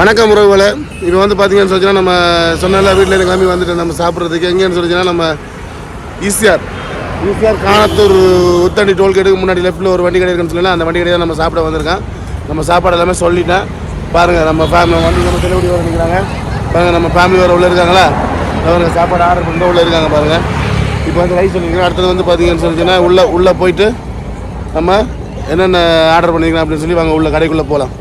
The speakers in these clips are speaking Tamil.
வணக்கம் உறவுகளை. இப்போ வந்து பார்த்தீங்கன்னு சொல்லிச்சுன்னா நம்ம சொன்னால வீட்டில் இருந்து கிளம்பி வந்துட்டு நம்ம சாப்பிட்றதுக்கு எங்கேன்னு சொல்லிச்சுன்னா நம்ம ஈசிஆர். ஈசிஆர் காணத்தூர் உத்தண்டி டோல்கேட்டுக்கு முன்னாடி லெஃப்ட்டில் ஒரு வண்டி கடை இருக்குன்னு சொல்லலாம் அந்த வண்டி கடையை நம்ம சாப்பிட வந்திருக்கோம் நம்ம சாப்பாடு எல்லாமே சொல்லிட்டேன். பாருங்கள் நம்ம ஃபேமிலி வண்டி நம்ம தெளிவடி வர நிற்கிறாங்க பாருங்கள் நம்ம ஃபேமிலி வர உள்ளே இருக்காங்களா? அவங்க சாப்பாடு ஆர்டர் பண்ணுற உள்ளே இருக்காங்க பாருங்கள் இப்போ வந்து ரைஸ் சொல்லியிருக்கோம் அடுத்தது வந்து பார்த்தீங்கன்னு சொல்லிச்சுன்னா உள்ளே உள்ளே போயிட்டு நம்ம என்னென்ன ஆர்டர் பண்ணிக்கலாம் அப்படின்னு சொல்லி வாங்க உள்ள கடைக்குள்ளே போகலாம்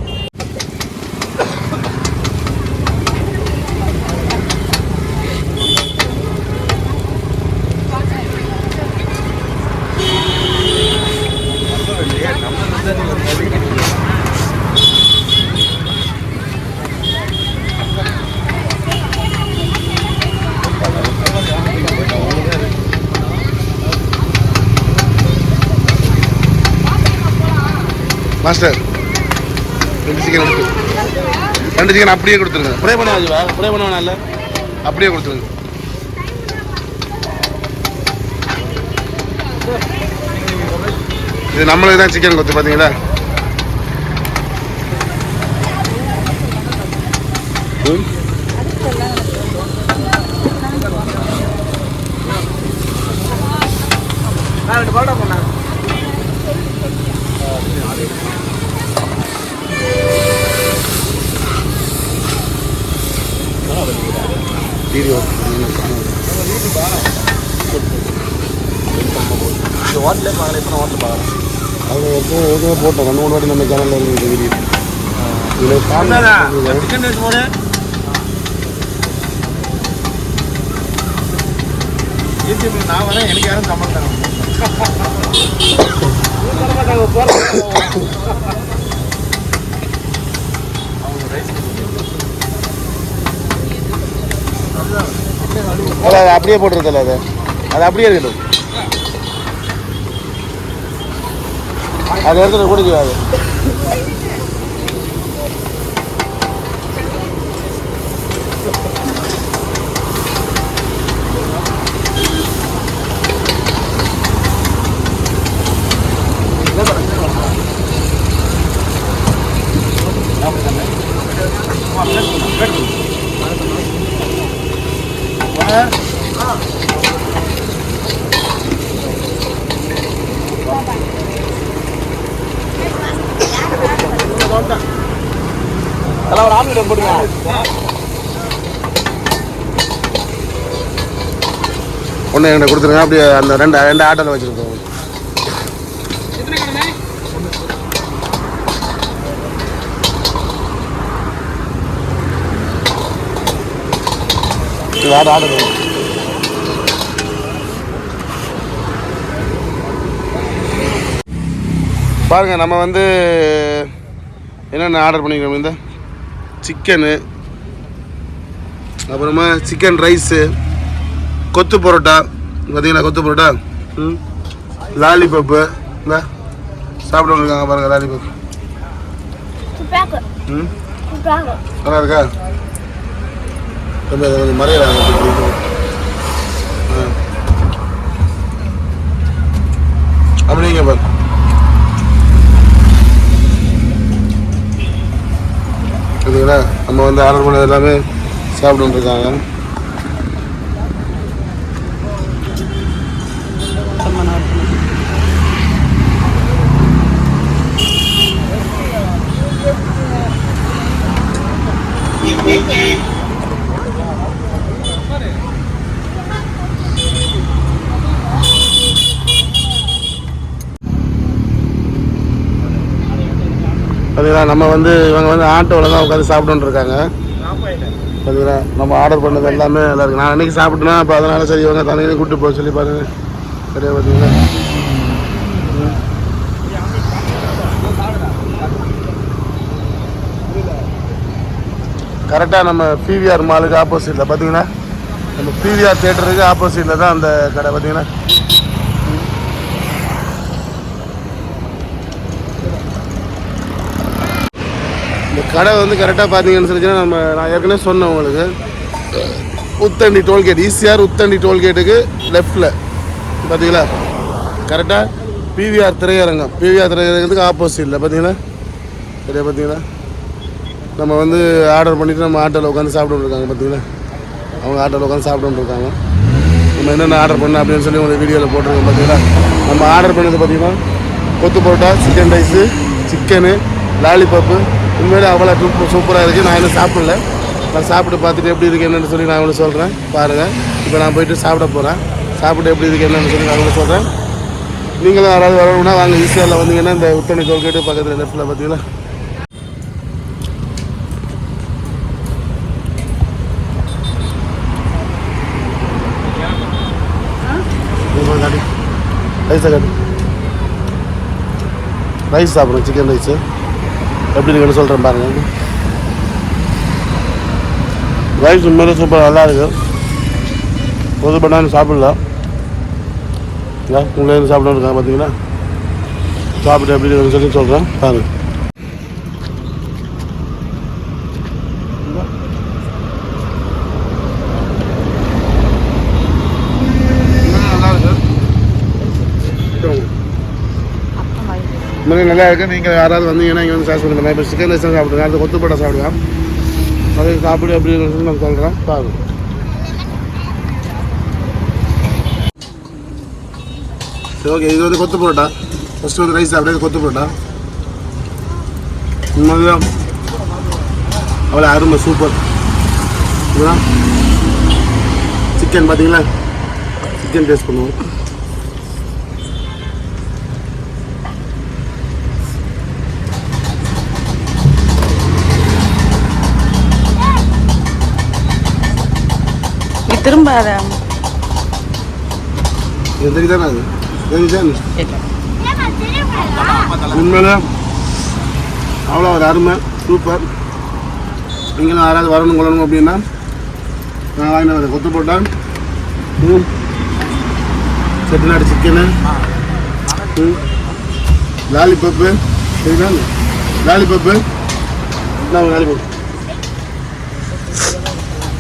மாஸ்டர் ரெண்டு சிக்கன் எடுத்து. ரெண்டு சிக்கன் அப்படியே கொடுத்துருங்க. ப்ரே பண்ண வா ப்ரே பண்ண வேணாம் இல்லை அப்படியே கொடுத்துருங்க. இது நம்மளுக்கு தான் சிக்கன் கொத்து பார்த்தீங்களா ம். வீடியோ அது எப்போ ஏற்கனவே போட்டோம் ரெண்டு மூணு வாட்டி நம்ம சேனலில் இருக்கு வீடியோ இதில் யூடியூப்ல நான் வரேன் எனக்கு யாரும் சம்பளம் அது அது அப்படியே போட்டுருக்கல அது? அது அப்படியே இருக்கட்டும். அது எடுத்துட்டு குடிக்காது அது. ஒன்று என்கிட்ட கொடுத்துருங்க. அப்படியே அந்த ரெண்டு ரெண்டு ஆட்டோவில் வச்சுருக்கோம். இது ஆட்டோ ஆட்டோ பாருங்க நம்ம வந்து என்னென்ன ஆர்டர் பண்ணிக்கிறோம் இந்த? சிக்கனு அப்புறமா சிக்கன் ரைஸு கொத்து பரோட்டா. பார்த்தீங்களா கொத்து பரோட்டா? ம்? லாலிபப்பு. இந்த சாப்பிட இருக்காங்க பாருங்க லாலிபப் ம்? நல்லா இருக்கா? கொஞ்சம் கொஞ்சம் மறையிறாங்க அப்படிங்க பாரு பார்த்தீங்களா நம்ம வந்து ஆர்டர் பண்ணது எல்லாமே சாப்பிட்டுருக்காங்க Thank you. பார்த்தீங்களா நம்ம வந்து இவங்க வந்து ஆட்டோவில் தான் உட்காந்து சாப்பிட்டுன்னு இருக்காங்க. பார்த்தீங்களா நம்ம ஆர்டர் பண்ணது எல்லாமே நல்லா இருக்குது நான் அன்றைக்கி சாப்பிட்டேன்னா அப்போ அதனால் சரி இவங்க தனியாக கூப்பிட்டு போக சொல்லி பாருங்க. சரியா பார்த்தீங்களா கரெக்டாக நம்ம பிவிஆர் மாலுக்கு ஆப்போசிட்டில் பார்த்தீங்கன்னா நம்ம பிவிஆர் தேட்டருக்கு ஆப்போசிட்டில் தான் அந்த கடை பார்த்தீங்கன்னா கடை வந்து கரெக்டாக பார்த்தீங்கன்னு சொல்லிச்சுன்னா நம்ம நான் ஏற்கனவே சொன்னேன் உங்களுக்கு. உத்தண்டி டோல்கேட் ஈஸியார் உத்தண்டி டோல்கேட்டுக்கு லெஃப்டில் பார்த்தீங்களா? கரெக்டாக பிவிஆர் திரையரங்கம். பிவிஆர் திரையரங்கத்துக்கு ஆப்போசிட்டில் பார்த்தீங்களா? சரியா பார்த்தீங்களா? நம்ம வந்து ஆர்டர் பண்ணிவிட்டு நம்ம ஆட்டோவில் உட்காந்து சாப்பிட்டுருக்காங்க பார்த்தீங்களா? அவங்க ஆட்டோவில் உட்காந்து சாப்பிட்டுருக்காங்க நம்ம என்னென்ன ஆர்டர் பண்ண அப்படின்னு சொல்லி உங்களுக்கு வீடியோவில் போட்டிருக்கோம் பார்த்தீங்களா? நம்ம ஆர்டர் பண்ணது பார்த்தீங்கன்னா kothu parotta chicken rice chicken lollipop உண்மையிலே அவ்வளோ சூப்பர் சூப்பராக இருக்குது நான் இன்னும் சாப்பிடல. நான் சாப்பிட்டு பார்த்துட்டு எப்படி இருக்குது என்னென்னு சொல்லி நான் உங்களுக்கு சொல்கிறேன் பாருங்கள் இப்போ நான் போயிட்டு சாப்பிட போகிறேன் சாப்பிட்டு எப்படி இருக்குது என்னென்னு சொல்லி நான் உங்களுக்கு சொல்கிறேன் நீங்களும் யாராவது வரணும்னா வாங்க ஈஸியாவில் வந்தீங்கன்னா இந்த உத்தனை டோல்கேட்டு பக்கத்தில் லெஃப்ட்டில் பார்த்தீங்களா ரைஸை ரைஸ் சாப்பிட்றோம் சிக்கன் ரைஸு எப்படி இருக்குன்னு சொல்கிறேன் பாருங்கள் ரைஸ் உண்மையிலே சூப்பர் நல்லா இருக்கு. பொது பண்ணாலும் சாப்பிடலாம். இல்லை உங்களே சாப்பிட இருக்காங்க பார்த்தீங்கன்னா சாப்பிட்டு எப்படி இருக்குன்னு சொல்லி சொல்கிறேன் பாருங்கள் மாதிரி நல்லா இருக்குது நீங்கள் யாராவது வந்தீங்கன்னா இங்கே வந்து சாஸ் பண்ணுங்க இப்போ சிக்கன் ரைஸ் சாப்பிடுங்க அடுத்து கொத்து சாப்பிடலாம் சாப்பிடுவேன். அதை சாப்பிடு அப்படின்னு நான் சொல்கிறேன் பாருங்க. சரி ஓகே இது வந்து கொத்து பரோட்டா. ஃபஸ்ட்டு வந்து ரைஸ் சாப்பிடுறது கொத்து பரோட்டா. உண்மையிலே அவ்வளோ அருமை சூப்பர் இதுதான். சிக்கன் பார்த்தீங்களா சிக்கன் டேஸ்ட் பண்ணுவோம். திரும்ப திரும்பாத. இது அது? அவ்வளோ ஒரு அருமை. சூப்பர். நீங்களும் யாராவது வரணும் கொள்ளணும் அப்படின்னா நான் வாங்கிட்டு வரேன். கொத்து போட்டேன் ம். செட்டிநாடு சிக்கனு. ம். லாலிபப்பு. சரிங்களா லாலிபப்பு. நான் லாலிபப்பு.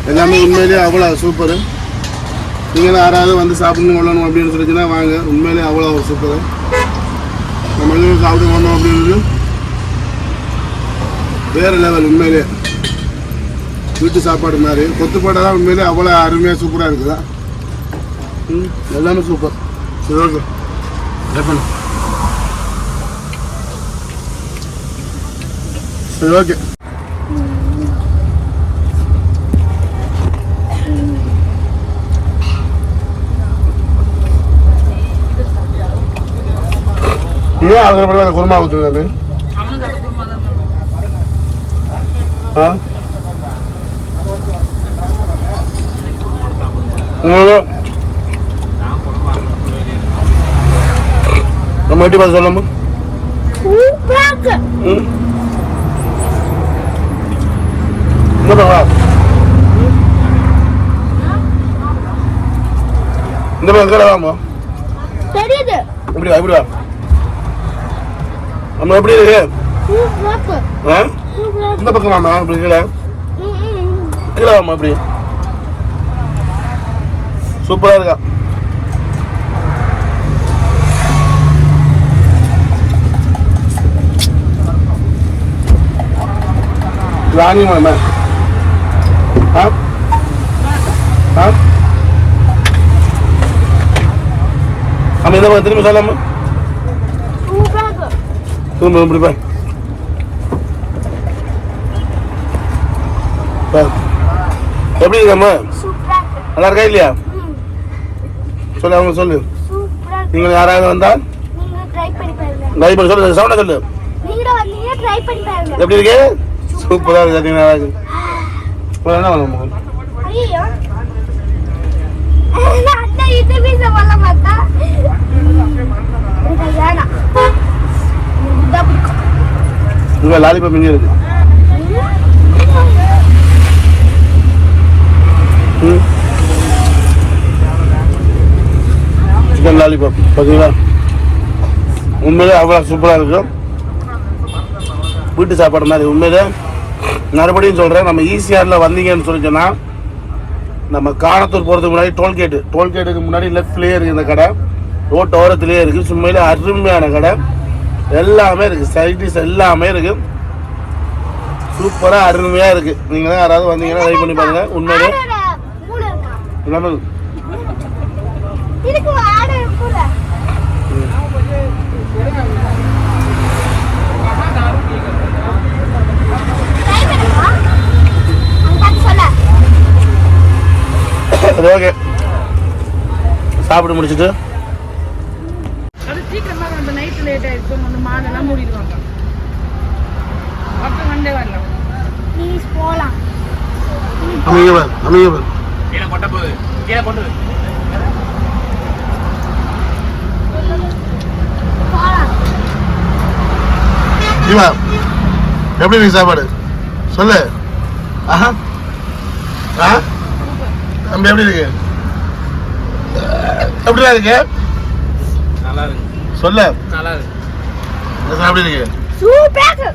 எல்லாமே உண்மையிலேயே அவ்வளோ சூப்பரு நீங்களும் யாராவது வந்து சாப்பிடணும் கொள்ளணும் அப்படின்னு சொல்லிச்சுன்னா வாங்க. உண்மையிலேயே அவ்வளோ சூப்பரு நம்ம சாப்பிட்டு வந்தோம் அப்படின்னு வேறு லெவல் உண்மையிலே. வீட்டு சாப்பாடு மாதிரி. கொத்துப்பாடை தான் உண்மையிலே அவ்வளோ அருமையாக சூப்பராக இருக்குதா. ம் எல்லாமே சூப்பர் சரி ஓகே பண்ணு. சரி ஓகே ஏன் அதுக்கப்புறம் அந்த குருமா ஊற்றுறது ஆ? நம்ம எப்படி பார்த்து சொல்லலாமா சூப்பரா இருக்கு ம் இந்த கடை வாமா தெரியுது. எப்படி வா நம்ம எப்படி இருக்கு? இந்த பக்கம் வாமா இப்படி கீழே. கீழே வாமா இப்படி. சூப்பரா இருக்கா? ராணி மாமா ஆ? ஆ? இந்த பக்கம் திரும்பி சொல்லாமா திரும்ப இப்படி பாரு. எப்படி இருக்கம்மா நல்லா இருக்கா இல்லையா? சொல்லு அவங்க சொல்லு. நீங்கள் யாராவது வந்தா நீங்க ட்ரை பண்ணி சொல்லு சவுண்டா சொல்லு. எப்படி இருக்கு? சூப்பராக இருக்கு நல்லா இருக்கு. என்ன அந்த இது பீச பண்ண பார்த்தா வேணாம். இங்கே லாலிபாப் இங்கே இருக்கு? ம். சிக்கன் லாலிபாப் பார்த்தீங்களா உண்மையிலே அவ்வளோ சூப்பராக இருக்கும். வீட்டு சாப்பாடு மாதிரி உண்மையிலே. மறுபடியும் சொல்கிறேன் நம்ம ஈசிஆரில் வந்தீங்கன்னு சொல்லி சொன்னால் நம்ம காணத்தூர் போகிறதுக்கு முன்னாடி டோல்கேட்டு. டோல்கேட்டுக்கு முன்னாடி லெஃப்ட்லேயே இருக்குது இந்த கடை. ரோட்டு ஓரத்துலேயே இருக்குது உண்மையிலே அருமையான கடை. எல்லாமே இருக்குது சைடிஸ் எல்லாமே இருக்குது சூப்பராக அருமையாக இருக்குது நீங்கள் தான் யாராவது வந்தீங்கன்னா ட்ரை பண்ணி பாருங்க. உண்மையிலே. அது ஓகே சாப்பிட்டு முடிச்சுட்டு அது சீக்கிரமா அந்த நைட்டு லேட் ஆயிடுச்சு அந்த மாடெல்லாம் மூடிடுவாங்க அப்போ வண்டே வரலாம் பார் அமைங்க பார் கீழே கொட்ட போகுது. கீழே கொண்டு ஜீவா எப்படி இருக்கு சாப்பாடு? சொல்லு. ஆஹா. ஆ? தம்பி எப்படி இருக்கு? எப்படிலாம் இருக்கு? நல்லா இருக்கு. சொல்ல. நல்லா இருக்கு. எப்படி இருக்கு? சூப்பர்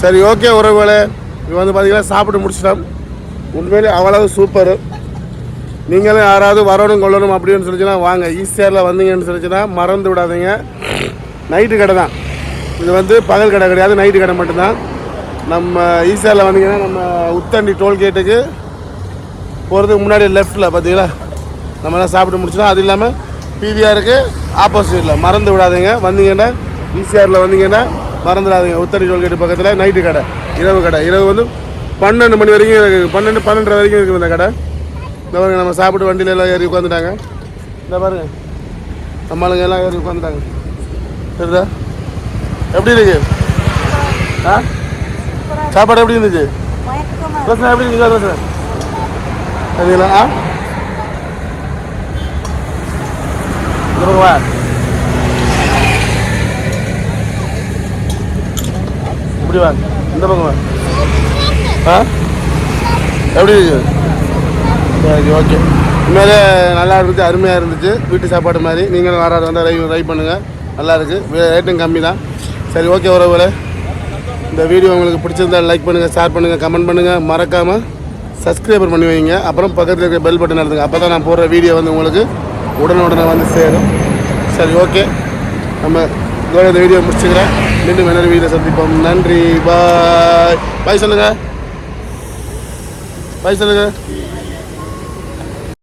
சரி ஓகே உறவுகளே. இப்போ வந்து பார்த்தீங்கன்னா சாப்பிட்டு முடிச்சிட்டோம். உண்மையிலே அவ்வளவு சூப்பர் நீங்களும் யாராவது வரணும் கொள்ளணும் அப்படின்னு சொல்லிச்சுன்னா வாங்க. ஈஸியாரில் வந்தீங்கன்னு சொல்லிச்சுன்னா மறந்து விடாதீங்க. நைட்டு கடை தான். இது வந்து பகல் கடை கிடையாது நைட்டு கடை மட்டும்தான். நம்ம ஈஸியாரில் வந்தீங்கன்னா நம்ம உத்தண்டி டோல்கேட்டுக்கு போகிறதுக்கு முன்னாடி லெஃப்ட்டில் பார்த்தீங்களா நம்மளாம் சாப்பிட்டு முடிச்சிட்டோம். அது இல்லாமல் பிவிஆருக்கு ஆப்போசிட்டில் மறந்து விடாதீங்க. வந்தீங்கன்னா ஈசிஆரில் வந்தீங்கன்னா மறந்துடாதீங்க. உத்தரி டோல்கேட் பக்கத்தில் நைட்டு கடை. இரவு கடை. இரவு வந்து பன்னெண்டு மணி வரைக்கும் இருக்குது பன்னெண்டு பன்னெண்டரை வரைக்கும் இருக்குது இந்த கடை. இந்த பாருங்க நம்ம சாப்பிட்டு வண்டியில எல்லாம் ஏறி உட்காந்துட்டாங்க இந்த பாருங்க நம்ம ஆளுங்க எல்லாம் ஏறி உட்காந்துட்டாங்க சரிதா எப்படி இருக்கு? ஆ? சாப்பாடு எப்படி இருந்துச்சு? பிரச்சனை எப்படி இருந்துச்சு? பிரச்சனை சரிங்களா? ஆ? இந்த பக்கம்? வா இப்படி வாங்க இந்த பக்கம் வா ஆ? எப்படி சரி ஓகே உண்மையிலே நல்லா இருந்துச்சு அருமையாக இருந்துச்சு. வீட்டு சாப்பாடு மாதிரி. நீங்களும் வராது வந்தால் ரை ட்ரை பண்ணுங்கள் நல்லா இருக்குது ரேட்டும் கம்மி தான். சரி ஓகே உறவுகளே. இந்த வீடியோ உங்களுக்கு பிடிச்சிருந்தா லைக் பண்ணுங்கள் ஷேர் பண்ணுங்கள் கமெண்ட் பண்ணுங்கள் மறக்காமல் சப்ஸ்கிரைபர் பண்ணி வைங்க. அப்புறம் பக்கத்தில் இருக்கிற பெல் பட்டன் அழுத்துங்க. அப்போ தான் நான் போடுற வீடியோ வந்து உங்களுக்கு உடனுடனே வந்து சேரும். சரி ஓகே நம்ம இதோட இந்த வீடியோ முடிச்சுக்கிறேன். மீண்டும் இன்னொரு வீட்டில் சந்திப்போம். நன்றி. பாய் பாய் சொல்லுங்கள் பாய் சொல்லுங்கள்